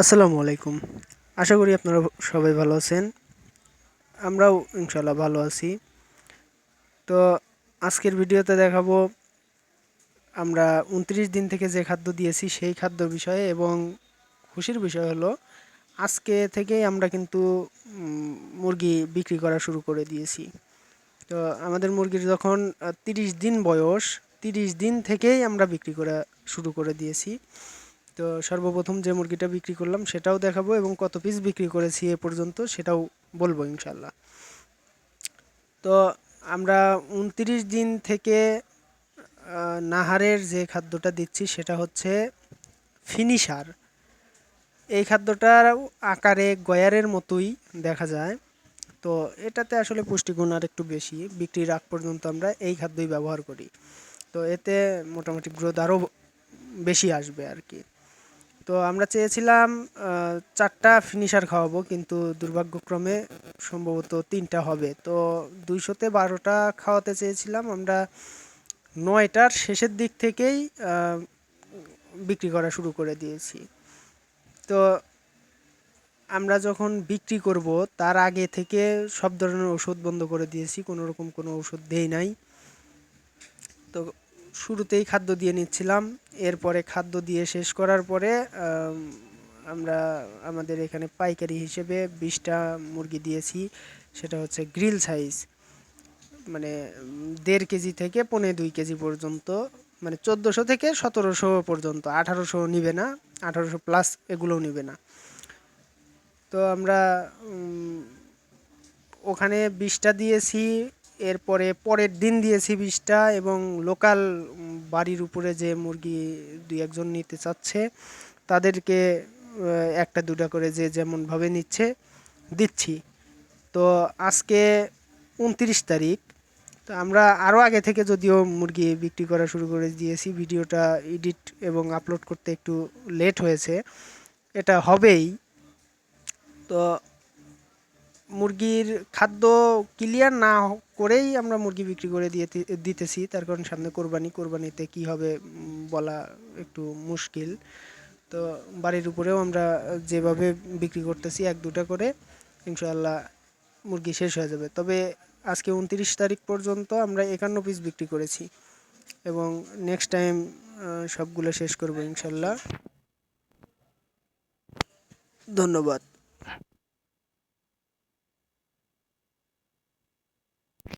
আসসালামু আলাইকুম। আশা করি আপনারা সবাই ভালো আছেন। আমরাও ইনশাল্লাহ ভালো আছি। তো আজকের ভিডিওতে দেখাবো আমরা উনত্রিশ দিন থেকে যে খাদ্য দিয়েছি সেই খাদ্য বিষয়ে এবং খুশির বিষয় হলো আজকে থেকেই আমরা কিন্তু মুরগি বিক্রি করা শুরু করে দিয়েছি। তো আমাদের মুরগির যখন তিরিশ দিন বয়স, তিরিশ দিন থেকেই আমরা বিক্রি করা শুরু করে দিয়েছি। তো সর্বপ্রথম যে মুরগিটা বিক্রি করলাম সেটাও দেখাবো এবং কত পিস বিক্রি করেছি এ পর্যন্ত সেটাও বলব ইনশাল্লাহ তো আমরা উনত্রিশ দিন থেকে নাহারের যে খাদ্যটা দিচ্ছি সেটা হচ্ছে ফিনিশার এই খাদ্যটার আকারে গয়ারের মতোই দেখা যায়। তো এটাতে আসলে পুষ্টিগুণ আর একটু বেশি, বিক্রির আগ পর্যন্ত আমরা এই খাদ্যই ব্যবহার করি। তো এতে মোটামুটি গ্রোথ আরও বেশি আসবে আর কি। তো আমরা চেয়েছিলাম চারটা ফিনিশার খাওয়াবো, কিন্তু দুর্ভাগ্যক্রমে সম্ভবত তিনটা হবে। তো দুইশোতে বারোটা খাওয়াতে চেয়েছিলাম, আমরা নয়টার শেষের দিক থেকেই বিক্রি করা শুরু করে দিয়েছি। তো আমরা যখন বিক্রি করব, তার আগে থেকে সব ধরনের ওষুধ বন্ধ করে দিয়েছি, কোনো রকম কোনো ওষুধ দেই নাই। তো শুরুতেই খাদ্য দিয়ে নিচ্ছিলাম। এরপরে খাদ্য দিয়ে শেষ করার পরে আমরা আমাদের এখানে পাইকারি হিসেবে বিশটা মুরগি দিয়েছি। সেটা হচ্ছে গ্রিল সাইজ। মানে দেড় কেজি থেকে পৌনে দুই কেজি পর্যন্ত মানে চোদ্দোশো থেকে সতেরোশো পর্যন্ত। আঠারোশো নিবে না, আঠারোশো প্লাস এগুলোও নিবে না। তো আমরা ওখানে বিশটা দিয়েছি। এরপরে পরের দিন দিয়েছি বিশটা এবং লোকাল বাড়ির উপরে যে মুরগি দুই একজন নিতে চাচ্ছে, তাদেরকে একটা দুটা করে যে যেমনভাবে নিচ্ছে দিচ্ছি। তো আজকে উনত্রিশ তারিখ, তো আমরা আরও আগে থেকে যদিও মুরগি বিক্রি করা শুরু করে দিয়েছি, ভিডিওটা এডিট এবং আপলোড করতে একটু লেট হয়েছে, এটা হবেই। তো মুরগির খাদ্য ক্লিয়ার না করেই আমরা মুরগি বিক্রি করে দিয়ে দিতেছি। তার কারণ সামনে কোরবানি, কোরবানিতে কি হবে বলা একটু মুশকিল। তো বাড়ির উপরেও আমরা যেভাবে বিক্রি করতেছি, এক দুটা করে, ইনশাআল্লাহ মুরগি শেষ হয়ে যাবে। তবে আজকে উনত্রিশ তারিখ পর্যন্ত আমরা একান্ন পিস বিক্রি করেছি এবং নেক্সট টাইম সবগুলো শেষ করব ইনশাল্লাহ ধন্যবাদ।